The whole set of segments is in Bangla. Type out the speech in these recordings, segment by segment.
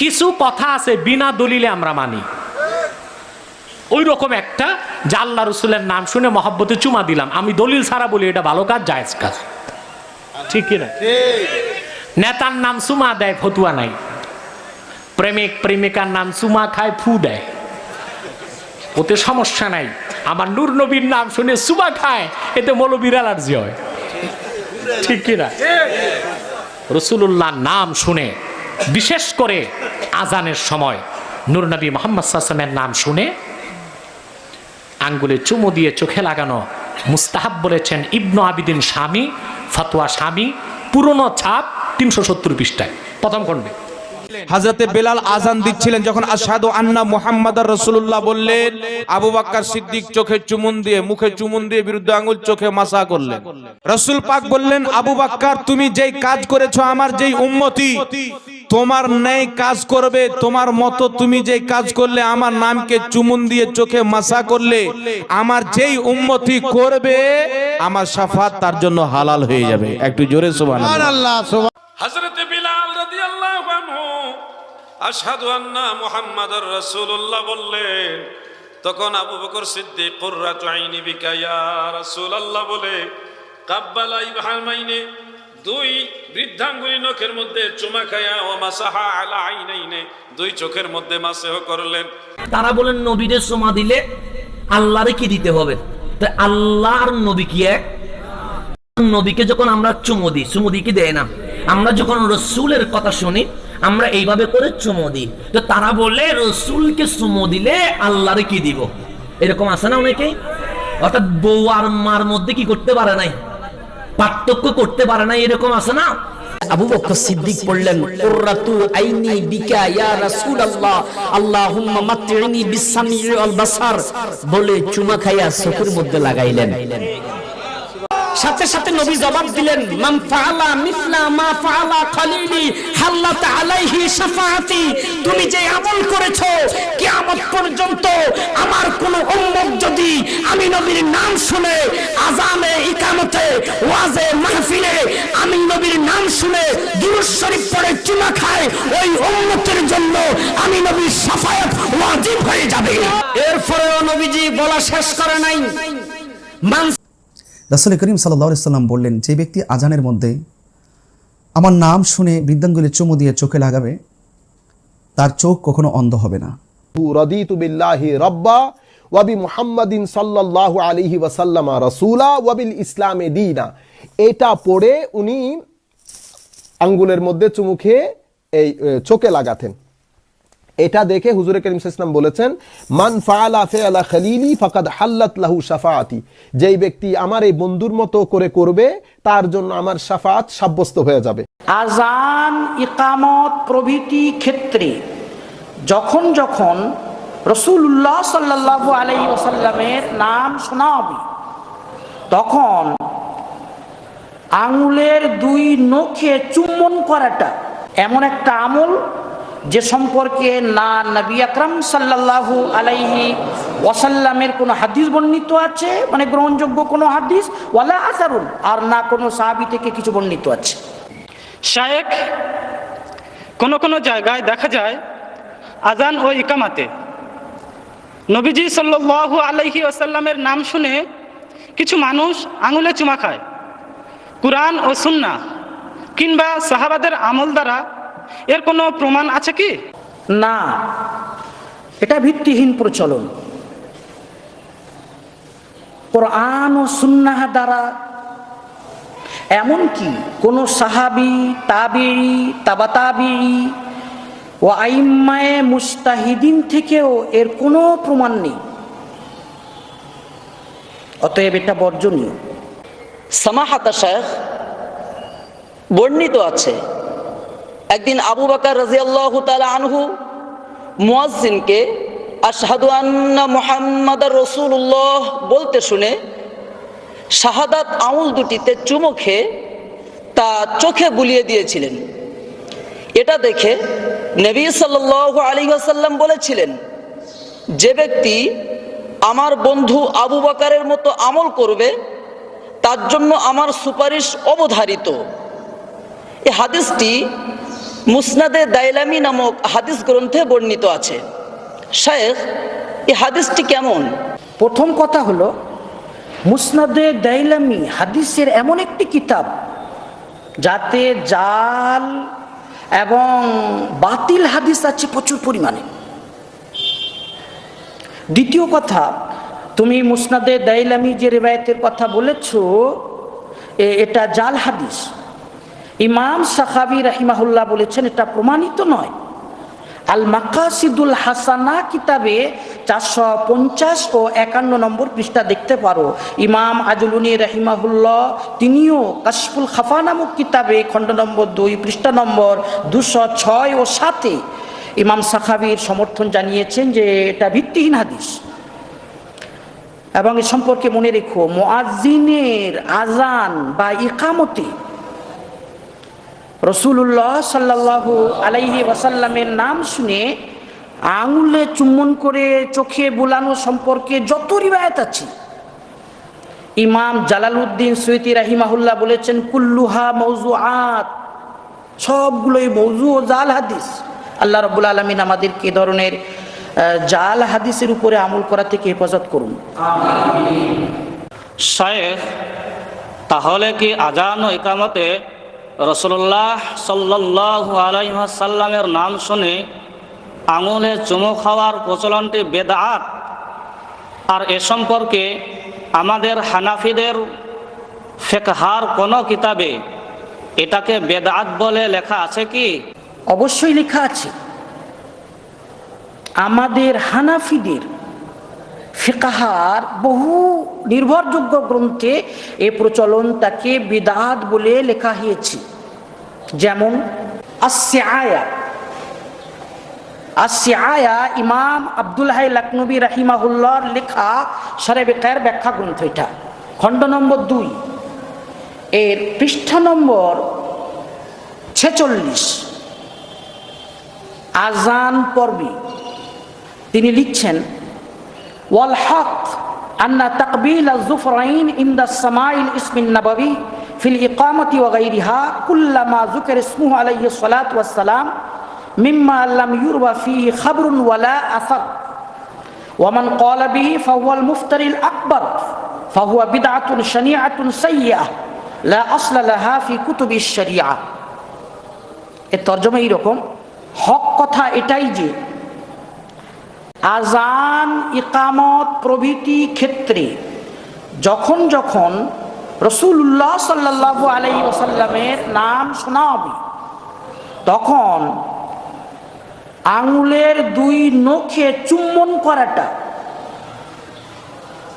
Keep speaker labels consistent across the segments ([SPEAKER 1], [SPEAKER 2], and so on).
[SPEAKER 1] কিছু কথা আছে, বিনা দলিলে আমরা মানি। ওই রকম একটা যে আল্লাহ রসুলের নাম শুনে মহাব্বতে চুমা দিলাম। আমি দলিল ছাড়া বলি, এটা ভালো কাজ, জায়েজ কাজ। ঠিক কিনা নেতার নাম সুমা দেয়, ফতুয়া নাই। প্রেমিক, প্রেমিকার নাম সুমা খায়, ফু দেয়। ওতে সমস্যা নাই। আমার নূর নবীর নাম শুনে সুমা খায়, এতে মৌলবীর অ্যালার্জি হয়। ঠিক কিনা রসুল্লাহ নাম শুনে বিশেষ করে আজানের সময়। নূর নবী মোহাম্মদ সাসমের নাম শুনে আঙ্গুলে চুমু দিয়ে চোখে লাগানো মুস্তাহাব বলেছেন, ইবনু আবিদিন স্বামী ফতোয়া স্বামী পুরনো ছাপ তিনশো সত্তর পৃষ্ঠায়। প্রথম খণ্ডে।
[SPEAKER 2] হাজরতে বেলাল আজান দিচ্ছিলেন যখন আসাদু আন্না মুহাম্মদ রসুল্লাহ বললেন, আবু বাক্কার সিদ্দিক চোখে চুমুন দিয়ে, মুখে চুমুন দিয়ে বিরুদ্ধে আঙুল চোখে মাসা করলেন। রসুল পাক বললেন, আবু বাক্কার তুমি যেই কাজ করেছ, আমার যেই উম্মতি তোমার ন্যায় কাজ করবে তোমার মতো তুমি যে কাজ করলে আমার নামকে চুমুন দিয়ে চোখে মাসা করলে আমার যেই উম্মতি করবে আমার সাফাত তার জন্য হালাল হয়ে যাবে। একটু জোরে সুবহানাল্লাহ।
[SPEAKER 3] হজরত বিলাল রাদিয়াল্লাহু আনহু আশহাদু আন্না মুহাম্মাদার রাসূলুল্লাহ বললেন তখন আবু বকর সিদ্দিক কুররাতু আইনি বিকা ইয়া রাসূলুল্লাহ বলে কাব্বালা ইবহামাইনে দুই বৃদ্ধাঙ্গুলি নখের মধ্যে চুমা খায়া, ও মাসাহা আলা আইনাইনে দুই চোখের মধ্যে মাসেহ করলেন।
[SPEAKER 4] তারা বলেন, নবীরে সোমা দিলে আল্লাহরে কি দিতে হবে? তো আল্লাহ আর নবী কি এক? নবীকে যখন আমরা চুমো দিই চুমো দিই কি দেয় না? আমরা যখন রসুলের কথা শুনি, আমরা এইভাবে করে চুমো দিই। তো তারা বলে, রসুলকে চুমো দিলে আল্লাহরে কি দিব? এরকম আছে না অনেকেই? অর্থাৎ বউ আর মার মধ্যে কি করতে পারে নাই? পার্থক্য করতে পারে না, এরকম আছে না?
[SPEAKER 5] আবু সিদ্দিক আইনি বিকা ইয়া বলে চুমা খাইয়া চোখের মধ্যে লাগাইলেন। সাথে সাথে নবী জবাব দিলেন মান ফাআলা মিসলা মা ফাআলা খলিলি হাল্লাত আলাইহি শাফাআতি। তুমি যে আমল করেছ কিয়ামত পর্যন্ত আমার কোন উম্মত যদি আমি নবীর নাম শুনে আজানে ইকামতে ওয়াজে মাহফিলে আমি নবীর নাম শুনে দুরূদ শরীফ পড়ে চুমা খায় ওই উম্মতের জন্য আমি নবীর শাফায়াত ওয়াজিব হয়ে যাবে। এরপরেও নবীজি বলা শেষ করে নাই।
[SPEAKER 6] রাসুল করিম সাল্লাহ সাল্লাম বললেন, যে ব্যক্তি আজানের মধ্যে আমার নাম শুনে বৃদ্ধাঙ্গুলি চুমু দিয়ে চোখে লাগাবে, তার চোখ কখনো অন্ধ হবে না।
[SPEAKER 7] বিল্লাহি রব্বা সাল্লাল্লাহু ওয়াবিল এটা পড়ে উনি আঙ্গুলের মধ্যে চুমু খেয়ে এই চোখে লাগাতেন। এটা দেখে হুজুরে করিম ইসলাম বলেছেন, মান ফাআলা ফিআলা খালিলি ফাকাদ হাল্লাত লাহু শাফাআতি। যেই ব্যক্তি আমার এই বন্ধুর মতো করে করবে, তার জন্য আমার শাফাআত সাব্যস্ত হয়ে যাবে।
[SPEAKER 8] আজান ইকামত প্রভৃতি ক্ষেত্রে যখন যখন রসুল্লাহ সাল্লাহ আলাই ওসাল্লামের নাম শোনা হবে, তখন আঙুলের দুই নখে চুম্বন করাটা এমন একটা আমল যে সম্পর্কে না নবী আকরাম সাল্লাল্লাহু আলাইহি ওয়াসাল্লামের কোনো হাদিস বর্ণিত আছে? মানে গ্রহণযোগ্য কোনো হাদিস? ওয়ালা আসারুন আর না কোনো সাহাবি থেকে কিছু বর্ণিত আছে।
[SPEAKER 9] শায়েক কোন কোন জায়গায় দেখা যায় আজান ও ইকামাতে নবীজি সাল্লাল্লাহু আলাইহি আসাল্লামের নাম শুনে কিছু মানুষ আঙুলে চুমা খায়। কুরআন ও সুন্না কিংবা সাহাবাদের আমল দ্বারা এর কোনো প্রমাণ আছে কি?
[SPEAKER 8] না। এটা ভিত্তিহীন প্রচলন। কোরআন ও সুন্নাহ দ্বারা এমনকি কোনো সাহাবি তাবি তাবাতাবি ও আইম্মায়ে মুস্তাহিদিন থেকেও এর কোনো প্রমাণ নেই। অতএব এটা বর্জনীয়।
[SPEAKER 5] সামাহাতা শেখ বর্ণিত আছে একদিন আবু বাকার রাজিয়াল্লাহু তাআলা আনহু মুয়াজ্জিনকে আশহাদু আন্না মুহাম্মাদার রাসূলুল্লাহ বলতে শুনে শাহাদাত আঙুল দুটিতে চুমো খেয়ে তা চোখে বুলিয়ে দিয়েছিলেন। এটা দেখে নবী সাল্লাল্লাহু আলাইহি ওয়াসাল্লাম বলেছিলেন, যে ব্যক্তি আমার বন্ধু আবু বাকারের মতো আমল করবে, তার জন্য আমার সুপারিশ অবধারিত। এই হাদিসটি
[SPEAKER 10] মুসনাদে দাইলামি নামক হাদিস গ্রন্থে বর্ণিত আছে। শায়েখ, এই হাদিসটি কেমন?
[SPEAKER 8] প্রথম কথা হলো, মুসনাদে দাইলামি হাদিসের এমন একটি কিতাব যাতে জাল এবং বাতিল হাদিস আছে প্রচুর পরিমাণে। দ্বিতীয় কথা, তুমি মুসনাদে দাইলামি যে রেবায়তের কথা বলেছ এটা জাল হাদিস। ইমাম সাখাবি রাহিমাহুল্লাহ বলেছেন, এটা প্রমাণিত নয়। আল মাকাসিদুল হাসানা কিতাবে চারশো পঞ্চাশ ও একান্ন নম্বর পৃষ্ঠা দেখতে পারো। ইমাম আজলুনি রাহিমাহুল্লাহ, তিনিও কাশফুল খাফা নামক কিতাবে খণ্ড নম্বর দুই, পৃষ্ঠা নম্বর দুশো ছয় ও সাতে ইমাম সাখাবির সমর্থন জানিয়েছেন যে এটা ভিত্তিহীন হাদিস। এবং এ সম্পর্কে মনে রেখো মোয়াজিনের আজান বা ইকামতে রসুল্লাহ সাল্লাল্লাহু আলাইহি ওয়াসাল্লামের নাম শুনে আঙুলে চুম্বন করে চোখে বুলানো সম্পর্কে যত রিবায়ত আছে, ইমাম জালালউদ্দিন সৈয়দি রাহিমাহুল্লাহ বলেছেন, কুল্লুহা মৌজু আত সবগুলোই মৌজু ও জাল হাদিস। আল্লাহ রব্বুল আলমিন আমাদেরকে এ ধরনের জাল হাদিসের উপরে আমল করা থেকে হেফাজত করুন।
[SPEAKER 9] শায়েখ, তাহলে কি আজান ও ইকামতে রসুল্লাহ সাল্লাহ আলাইসাল্লামের নাম শুনে আঙুলে চুমু খাওয়ার প্রচলনটি বেদাত। আর এ সম্পর্কে আমাদের হানাফিদের ফেকহার কোনো কিতাবে এটাকে বেদাত বলে লেখা আছে কি?
[SPEAKER 8] অবশ্যই লেখা আছে। আমাদের হানাফিদের ফিকাহার বহু নির্ভরযোগ্য গ্রন্থে এ প্রচলন তাকে বিদাত বলে লেখা হয়েছে। যেমন আয়া আয়া ইমাম আব্দুল হাই লকনবী রাহিমাহুল্লার লেখা সারে বেকায়ের ব্যাখ্যা গ্রন্থ এটা। খণ্ড নম্বর দুই। এর পৃষ্ঠা নম্বর ছেচল্লিশ। আজান পর্বে তিনি লিখছেন, ওয়াল হক আন্না তকবিল আজুফরাইন ইন দ্য সামাইল ইসমিন নবাবী ফিল ইকামতি ওয়াগাইরিহা কুল্লামা জুকের ইসমুহ আলাইহি সালাত ওয়াসসালাম মিম্মা আল্লাম ইউরওয়া ফিহি খাবরুন ওয়ালা আসার। ওয়ামান ক্বালা বিহি ফাহুয়াল মুফতারিল আকবার, ফাহুয়া বিদআতুন শানিআতুন সাইয়্যাহ লা আসলা লাহা ফি কুতুবিশ শরিআহ। এর তর্জমা এইরকম, হক কথা এটাই যে আজান ইকামত, প্রভৃতি ক্ষেত্রে যখন যখন রসুল্লাহ সাল্লাল্লাহু আলাইহি ওসাল্লামের নাম শোনা হবে। তখন আঙুলের দুই নখে চুম্বন করাটা।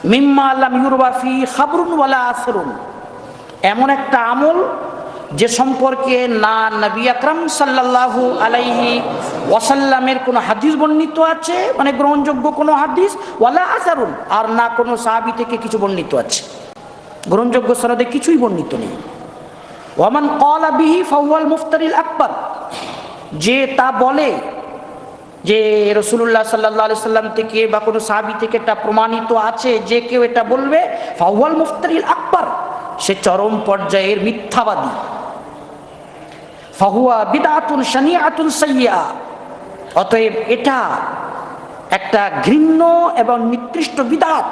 [SPEAKER 8] মিম্মা আল্লাম ইউরবাফি খাবরুন ওয়ালা আসরুন। এমন একটা আমল যে সম্পর্কে না নবী আকরাম সাল্লাল্লাহু আলাইহি ওয়াসাল্লামের কোনো হাদিস বর্ণিত আছে? মানে গ্রহণযোগ্য কোনো হাদিস? ওয়ালা আসারুন। আর না কোনো সাহাবি থেকে কিছু বর্ণিত আছে। গ্রহণযোগ্য সনদে কিছুই বর্ণিত নেই। ওয়ামান কলা বিহি ফাওয়াল মুফতারিল আকবর। যে তা বলে যে রসুল্লাহ সাল্লাহ সাল্লাম থেকে বা কোনো সাহাবি থেকে এটা প্রমাণিত আছে যে কেউ এটা বলবে ফাওয়াল মুফতারিল আকবর, সে চরম পর্যায়ের মিথ্যাবাদী। ফাহুয়া বিদাতুন শানিয়াতুন সাইয়া অতএব এটা একটা ঘৃণ্য এবং নিকৃষ্ট বিদাত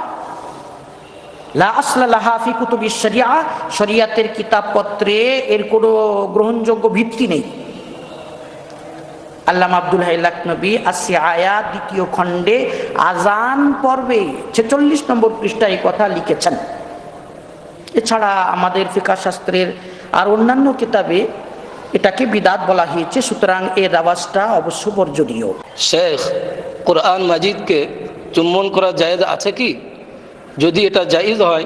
[SPEAKER 8] লা আসলাহা ফি শরিয়া, শরিয়াতের কিতাবপত্রে এর কোনো গ্রহণযোগ্য ভিত্তি নেই। আল্লাহ আব্দুল হাইলাক নবী আসি আয়া দ্বিতীয় খণ্ডে আজান পর্বে ছেচল্লিশ নম্বর পৃষ্ঠায় এই কথা লিখেছেন। এছাড়া আমাদের ফিকা শাস্ত্রের আর অন্যান্য কিতাবে এটাকে বিদাত বলা হয়েছে, সুতরাং এর আওয়াজটা অবশ্য বর্জনীয়।
[SPEAKER 11] শেখ, কোরআন মাজিদকে চুম্বন করা জায়েজ আছে কি? যদি এটা জায়েজ হয়,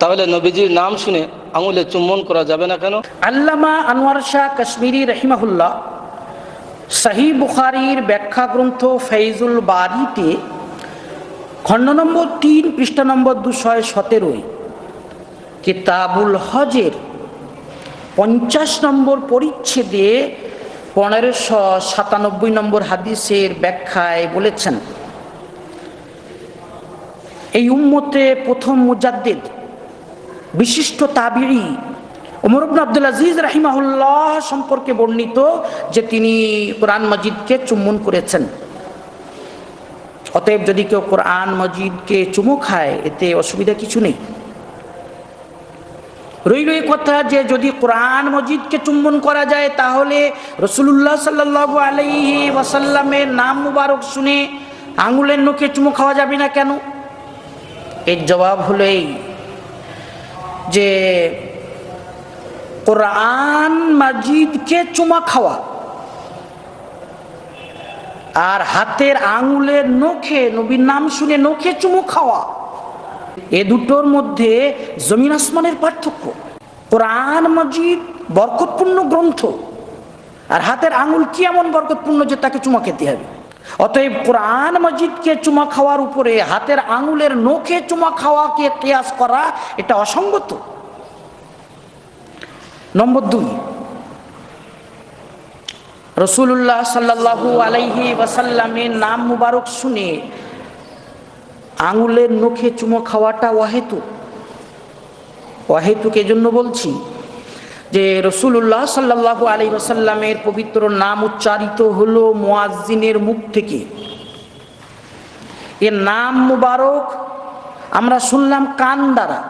[SPEAKER 11] তাহলে নবীজির নাম শুনে আঙুলে চুম্বন করা যাবে না কেন?
[SPEAKER 8] আল্লামা আনোয়ার শাহ কাশ্মীরি রহিমাহুল্লাহ সাহি বুখারির ব্যাখ্যা গ্রন্থ ফৈজুল বারিতে খণ্ড নম্বর তিন, পৃষ্ঠা নম্বর দুশয় সতেরোই কিতাবুল হজের পঞ্চাশ নম্বর পরিচ্ছেদে পনেরোশো সাতানব্বই নম্বর হাদিসের ব্যাখ্যায় বলেছেন। এই উম্মতে প্রথম মুজাদ্দেদ, বিশিষ্ট তাবিরি ওমর ইবনে আব্দুল আজিজ রাহিমাহুল্লাহ সম্পর্কে বর্ণিত যে তিনি কোরআন মজিদকে চুম্বন করেছেন। অতএব যদি কেউ কোরআন মজিদকে চুমো খায়, এতে অসুবিধা কিছু নেই। রইল এই কথা যে যদি কোরআন মজিদকে চুম্বন করা যায়, তাহলে রসুল্লাহ সাল্লাহ আলাইহি ওয়াসাল্লামের নাম মুবারক শুনে আঙুলের নখে চুমো খাওয়া যাবে না কেন? এর জবাব হলো এই যে কোরআন মাজিদকে চুমা খাওয়া আর হাতের আঙুলের নখে, নবীর নাম শুনে নখে চুমু খাওয়া, এ দুটোর মধ্যে জমিন আসমানের পার্থক্য। কোরআন মজিদ বরকতপূর্ণ গ্রন্থ, আর হাতের আঙুল কি এমন বরকতপূর্ণ যে তাকে চুমা খেতে হবে? অতএব কোরআন মজিদকে চুমা খাওয়ার উপরে, হাতের আঙুলের নখে চুমা খাওয়াকে কেয়াস করা, এটা অসঙ্গত। নম্বর দুই রসুল্লাহ সাল্লাহু আলাইহি ওয়াসাল্লামের নাম মুবারক শুনে আঙুলের নখে চুমো খাওয়াটা অহেতুক। অহেতুক এজন্য বলছি যে রসুল্লাহ সাল্লাহু আলাই ওসাল্লামের পবিত্র নাম উচ্চারিত হলো মোয়াজ্জিনের মুখ থেকে। এর নাম মুবারক আমরা শুনলাম কান দ্বারা।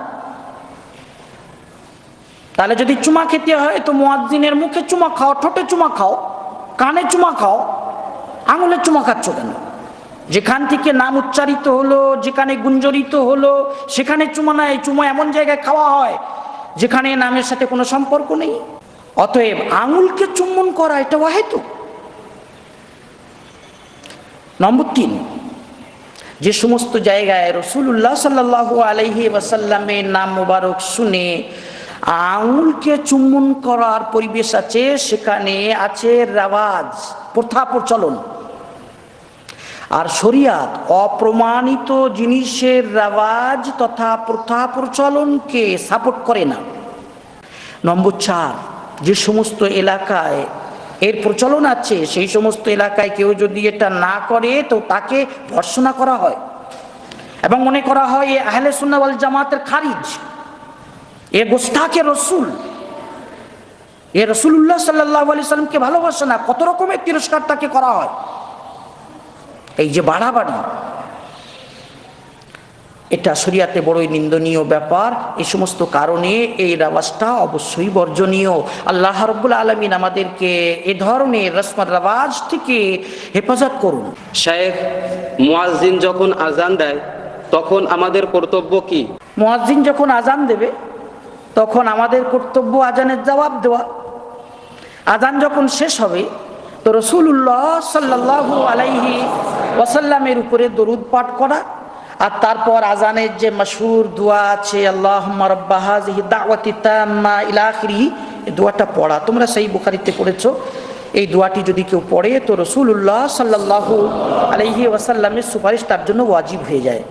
[SPEAKER 8] তাহলে যদি চুমা খেতে হয় তো মোয়াজ্জিনের মুখে চুমা খাও, ঠোঁটে চুমা খাও, কানে চুমা খাও, আঙুলে চুমা খাচ্ছ কেন? যেখান থেকে নাম উচ্চারিত হলো, যেখানে গুঞ্জরিত হলো, সেখানে চুমা নাই, চুমা এমন জায়গায় খাওয়া হয় যেখানে নামের সাথে কোনো সম্পর্ক নেই। অতএব আঙুলকে চুম্বন করা এটা অহেতু নম্বর তিন, যে সমস্ত জায়গায় রসুল্লাহ সাল্লাহ আলহি ওয়াসাল্লামের নাম মোবারক শুনে আঙুলকে চুম্বন করার পরিবেশ আছে, সেখানে আছে রেওয়াজ প্রথা প্রচলন আর শরিয়াত, অপ্রমাণিত জিনিসের রেওয়াজ তথা প্রথা প্রচলনকে সাপোর্ট করে না। নম্বর চার, যে সমস্ত এলাকায় এর প্রচলন আছে, সেই সমস্ত এলাকায় কেউ যদি এটা না করে, তো তাকে ভর্সনা করা হয়। এবং মনে করা হয়, এ আহলে সুন্নাওয়াল জামাতের খারিজ। এ গোস্তাকে রসুল। এ রসুল্লাহ সাল্লাহ আলি সাল্লামকে ভালোবাসে না, কত রকমের তিরস্কার তাকে করা হয়। এই যে বাড়াবাড়ি এটা শরিয়াতে বড়ই নিন্দনীয় ব্যাপার। এই সমস্ত কারণে এই রাওয়াজটা অবশ্যই বর্জনীয়। আল্লাহ রব্বুল আলমিন আমাদেরকে এ ধরনের রসমার রাওয়াজ থেকে হেফাজত করুন।
[SPEAKER 12] শায়েখ মুয়াজ্জিন যখন আজান দেয় তখন আমাদের কর্তব্য কি?
[SPEAKER 8] মুয়াজ্জিন যখন আজান দেবে তখন আমাদের কর্তব্য আজানের জবাব দেওয়া। আজান যখন শেষ হবে তো রসুল্লাহ সাল্লাহ আলাইহি ওয়াসাল্লামের উপরে দরুদ পাঠ করা আর তারপর আজানের যে মশহুর দোয়া আছে আল্লাহ রব্বাহাজি দাওয়াতি তাম্মা দোয়াটা পড়া। তোমরা সেই বুখারিতে পড়েছো, এই দোয়াটি যদি কেউ পড়ে, তো রসুল্লাহ সাল্লাহ আলহি ওয়াসাল্লামের সুপারিশ তার জন্য ওয়াজিব হয়ে যায়।